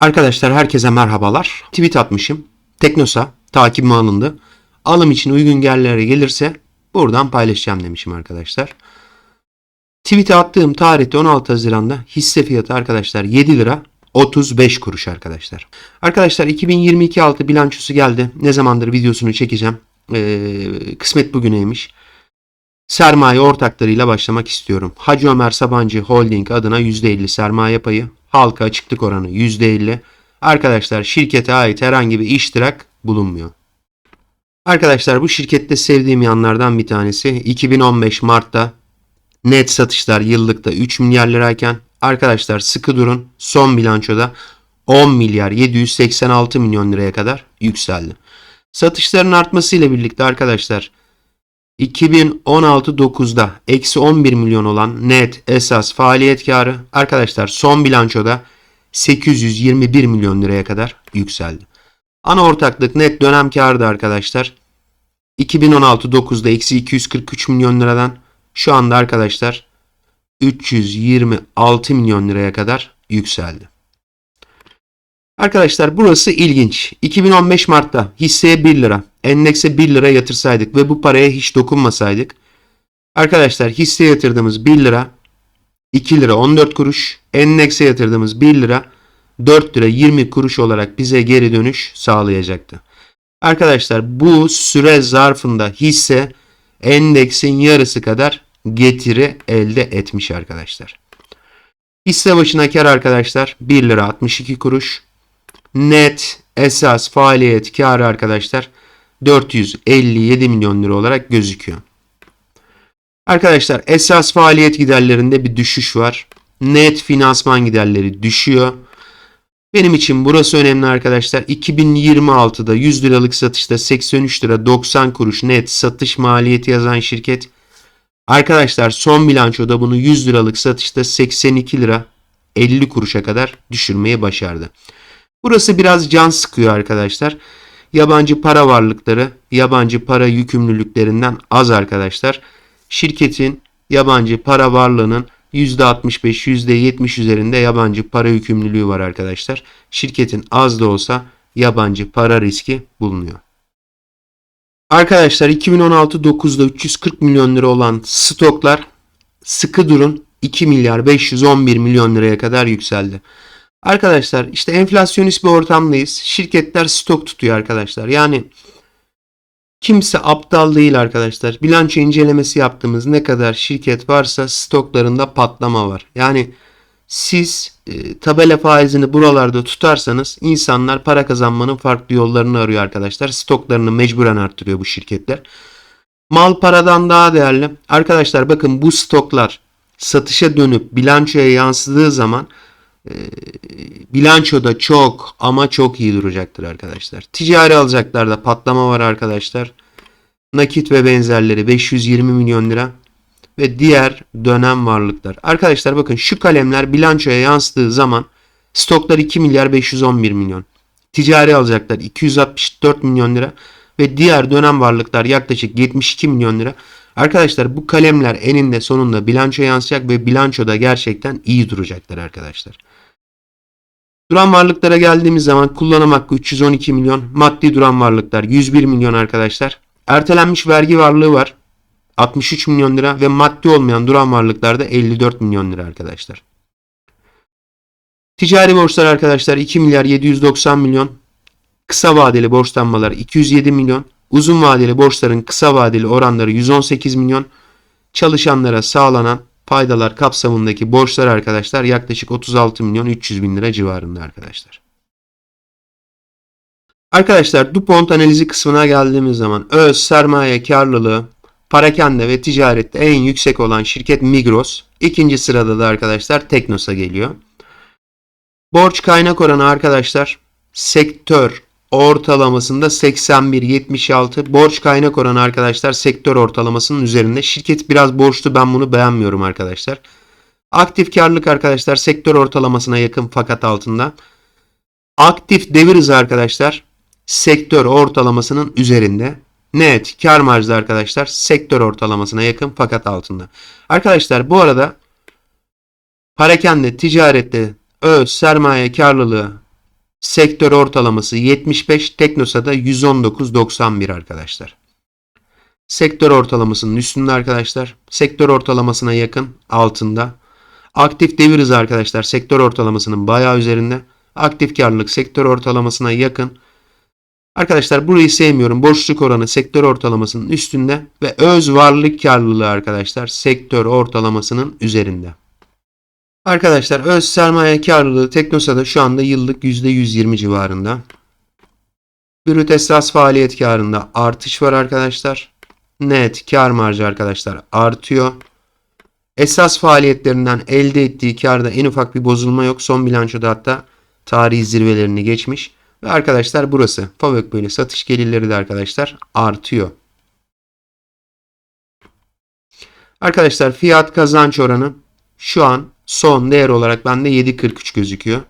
Arkadaşlar herkese merhabalar. Tweet atmışım. Teknosa takibime alındı. Alım için uygun yerlere gelirse buradan paylaşacağım demişim arkadaşlar. Tweet'e attığım tarihte 16 Haziran'da hisse fiyatı arkadaşlar 7 lira 35 kuruş arkadaşlar. Arkadaşlar 2022 altı bilançosu geldi. Ne zamandır videosunu çekeceğim. Ee, kısmet bugüneymiş. Sermaye ortaklarıyla başlamak istiyorum. Hacı Ömer Sabancı Holding adına %50 sermaye payı, halka açıklık oranı %50. Arkadaşlar şirkete ait herhangi bir iştirak bulunmuyor. Arkadaşlar bu şirkette sevdiğim yanlardan bir tanesi 2015 Mart'ta net satışlar yıllıkta 3 milyar lirayken arkadaşlar sıkı durun son bilançoda 10 milyar 786 milyon liraya kadar yükseldi. Satışların artmasıyla birlikte arkadaşlar 2016-9'da eksi 11 milyon olan net esas faaliyet karı arkadaşlar son bilançoda 821 milyon liraya kadar yükseldi. Ana ortaklık net dönem karı da arkadaşlar 2016-9'da eksi 243 milyon liradan şu anda arkadaşlar 326 milyon liraya kadar yükseldi. Arkadaşlar burası ilginç. 2015 Mart'ta hisseye 1 lira, endekse 1 lira yatırsaydık ve bu paraya hiç dokunmasaydık. Arkadaşlar hisseye yatırdığımız 1 lira 2 lira 14 kuruş, endekse yatırdığımız 1 lira 4 lira 20 kuruş olarak bize geri dönüş sağlayacaktı. Arkadaşlar bu süre zarfında hisse endeksin yarısı kadar getiri elde etmiş arkadaşlar. Hisse başına kar arkadaşlar 1 lira 62 kuruş. Net esas faaliyet karı arkadaşlar 457 milyon lira olarak gözüküyor. Arkadaşlar esas faaliyet giderlerinde bir düşüş var. Net finansman giderleri düşüyor. Benim için burası önemli arkadaşlar. 2026'da 100 liralık satışta 83 lira 90 kuruş net satış maliyeti yazan şirket. Arkadaşlar son bilançoda bunu 100 liralık satışta 82 lira 50 kuruşa kadar düşürmeyi başardı. Burası biraz can sıkıyor arkadaşlar. Yabancı para varlıkları yabancı para yükümlülüklerinden az arkadaşlar. Şirketin yabancı para varlığının %65, %70 üzerinde yabancı para yükümlülüğü var arkadaşlar. Şirketin az da olsa yabancı para riski bulunuyor. Arkadaşlar 2016-9'da 340 milyon lira olan stoklar sıkı durun 2 milyar 511 milyon liraya kadar yükseldi. Arkadaşlar işte enflasyonist bir ortamdayız. Şirketler stok tutuyor arkadaşlar. Yani kimse aptal değil arkadaşlar. Bilanço incelemesi yaptığımız ne kadar şirket varsa stoklarında patlama var. Yani siz e, tabela faizini buralarda tutarsanız insanlar para kazanmanın farklı yollarını arıyor arkadaşlar. Stoklarını mecburen arttırıyor bu şirketler. Mal paradan daha değerli. Arkadaşlar bakın bu stoklar satışa dönüp bilançoya yansıdığı zaman e, bilançoda çok ama çok iyi duracaktır arkadaşlar. Ticari alacaklarda patlama var arkadaşlar. Nakit ve benzerleri 520 milyon lira ve diğer dönem varlıklar. Arkadaşlar bakın şu kalemler bilançoya yansıdığı zaman stoklar 2 milyar 511 milyon. Ticari alacaklar 264 milyon lira ve diğer dönem varlıklar yaklaşık 72 milyon lira. Arkadaşlar bu kalemler eninde sonunda bilançoya yansıyacak ve bilançoda gerçekten iyi duracaklar arkadaşlar. Duran varlıklara geldiğimiz zaman kullanım hakkı 312 milyon, maddi duran varlıklar 101 milyon arkadaşlar. Ertelenmiş vergi varlığı var 63 milyon lira ve maddi olmayan duran varlıklarda 54 milyon lira arkadaşlar. Ticari borçlar arkadaşlar 2 milyar 790 milyon. Kısa vadeli borçlanmalar 207 milyon. Uzun vadeli borçların kısa vadeli oranları 118 milyon. Çalışanlara sağlanan faydalar kapsamındaki borçlar arkadaşlar yaklaşık 36 milyon 300 bin lira civarında arkadaşlar. Arkadaşlar DuPont analizi kısmına geldiğimiz zaman öz sermaye karlılığı parakende ve ticarette en yüksek olan şirket Migros. İkinci sırada da arkadaşlar Teknosa geliyor. Borç kaynak oranı arkadaşlar sektör ortalamasında 81-76. Borç kaynak oranı arkadaşlar sektör ortalamasının üzerinde. Şirket biraz borçlu ben bunu beğenmiyorum arkadaşlar. Aktif karlılık arkadaşlar sektör ortalamasına yakın fakat altında. Aktif devir hızı arkadaşlar sektör ortalamasının üzerinde. Net kar marjı arkadaşlar sektör ortalamasına yakın fakat altında. Arkadaşlar bu arada parakende ticarette öz sermaye karlılığı Sektör ortalaması 75, Teknosa'da 119.91 arkadaşlar. Sektör ortalamasının üstünde arkadaşlar. Sektör ortalamasına yakın altında. Aktif devir hızı arkadaşlar sektör ortalamasının bayağı üzerinde. Aktif karlılık sektör ortalamasına yakın. Arkadaşlar burayı sevmiyorum. Borçluk oranı sektör ortalamasının üstünde ve öz varlık karlılığı arkadaşlar sektör ortalamasının üzerinde. Arkadaşlar öz sermaye karlılığı Teknosa'da şu anda yıllık %120 civarında. Brüt esas faaliyet karında artış var arkadaşlar. Net kar marjı arkadaşlar artıyor. Esas faaliyetlerinden elde ettiği karda en ufak bir bozulma yok. Son bilançoda hatta tarihi zirvelerini geçmiş. Ve arkadaşlar burası. Favök böyle satış gelirleri de arkadaşlar artıyor. Arkadaşlar fiyat kazanç oranı şu an son değer olarak bende 7.43 gözüküyor.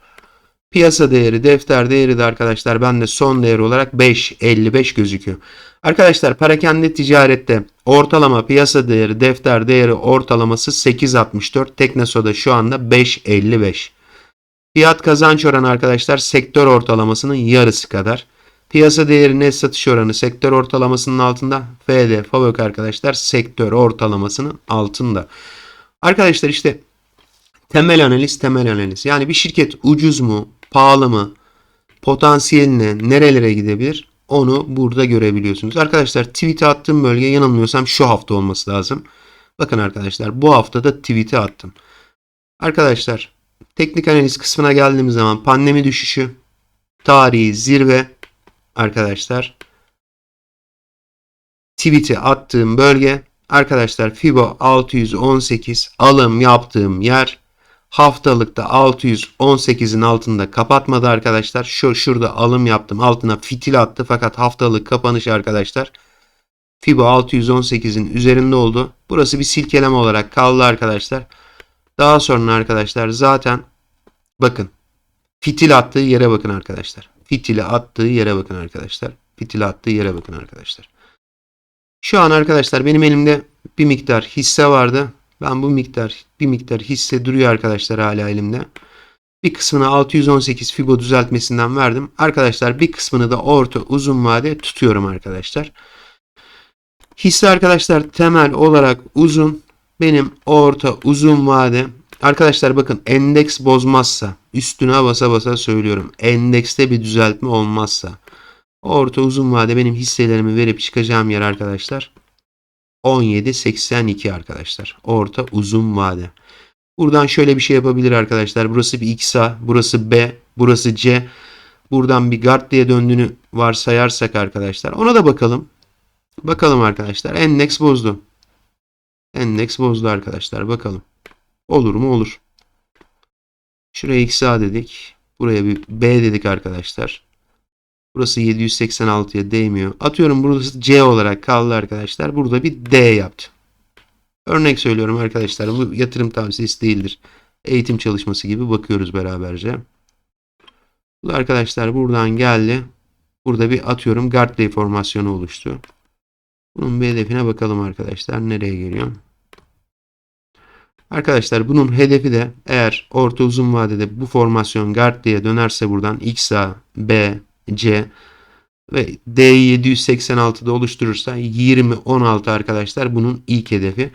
Piyasa değeri, defter değeri de arkadaşlar bende son değer olarak 5.55 gözüküyor. Arkadaşlar parakende ticarette ortalama piyasa değeri, defter değeri ortalaması 8.64. Teknoso'da şu anda 5.55. Fiyat kazanç oranı arkadaşlar sektör ortalamasının yarısı kadar. Piyasa değeri net satış oranı sektör ortalamasının altında. FD, FAVÖK arkadaşlar sektör ortalamasının altında. Arkadaşlar işte temel analiz temel analiz. Yani bir şirket ucuz mu, pahalı mı, potansiyeline nerelere gidebilir onu burada görebiliyorsunuz. Arkadaşlar tweet attığım bölge yanılmıyorsam şu hafta olması lazım. Bakın arkadaşlar bu hafta da tweet'i attım. Arkadaşlar teknik analiz kısmına geldiğimiz zaman pandemi düşüşü, tarihi zirve arkadaşlar tweet'i attığım bölge arkadaşlar FIBO 618 alım yaptığım yer haftalıkta 618'in altında kapatmadı arkadaşlar. Şu şurada alım yaptım. Altına fitil attı fakat haftalık kapanış arkadaşlar FIBO 618'in üzerinde oldu. Burası bir silkeleme olarak kaldı arkadaşlar. Daha sonra arkadaşlar zaten bakın fitil attığı yere bakın arkadaşlar. Fitili attığı yere bakın arkadaşlar. Fitili attığı yere bakın arkadaşlar. Şu an arkadaşlar benim elimde bir miktar hisse vardı. Ben bu miktar bir miktar hisse duruyor arkadaşlar hala elimde. Bir kısmını 618 Fibo düzeltmesinden verdim. Arkadaşlar bir kısmını da orta uzun vade tutuyorum arkadaşlar. Hisse arkadaşlar temel olarak uzun. Benim orta uzun vade. Arkadaşlar bakın endeks bozmazsa üstüne basa basa söylüyorum. Endekste bir düzeltme olmazsa orta uzun vade benim hisselerimi verip çıkacağım yer arkadaşlar 17.82 arkadaşlar. Orta uzun vade. Buradan şöyle bir şey yapabilir arkadaşlar. Burası bir XA, burası B, burası C. Buradan bir guard diye döndüğünü varsayarsak arkadaşlar. Ona da bakalım. Bakalım arkadaşlar. Endeks bozdu. Endeks bozdu arkadaşlar. Bakalım. Olur mu? Olur. Şuraya XA dedik. Buraya bir B dedik arkadaşlar. Burası 786'ya değmiyor. Atıyorum burası C olarak kaldı arkadaşlar. Burada bir D yaptı. Örnek söylüyorum arkadaşlar. Bu yatırım tavsiyesi değildir. Eğitim çalışması gibi bakıyoruz beraberce. Bu da arkadaşlar buradan geldi. Burada bir atıyorum Gartley formasyonu oluştu. Bunun bir hedefine bakalım arkadaşlar. Nereye geliyor? Arkadaşlar bunun hedefi de eğer orta uzun vadede bu formasyon Gartley'e dönerse buradan XA, B, C ve D'yi 786'da oluşturursa 20-16 arkadaşlar bunun ilk hedefi.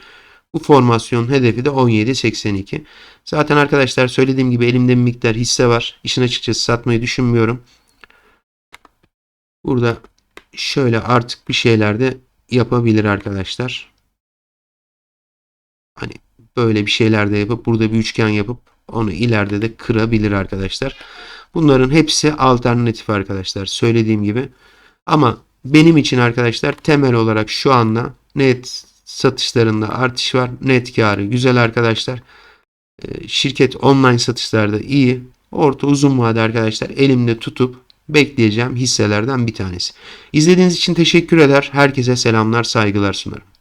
Bu formasyonun hedefi de 17.82. Zaten arkadaşlar söylediğim gibi elimde bir miktar hisse var. İşin açıkçası satmayı düşünmüyorum. Burada şöyle artık bir şeyler de yapabilir arkadaşlar. Hani böyle bir şeyler de yapıp burada bir üçgen yapıp onu ileride de kırabilir arkadaşlar. Bunların hepsi alternatif arkadaşlar. Söylediğim gibi. Ama benim için arkadaşlar temel olarak şu anda net satışlarında artış var. Net karı güzel arkadaşlar. Ee, şirket online satışlarda iyi. Orta uzun vade arkadaşlar elimde tutup bekleyeceğim hisselerden bir tanesi. İzlediğiniz için teşekkür eder. Herkese selamlar, saygılar sunarım.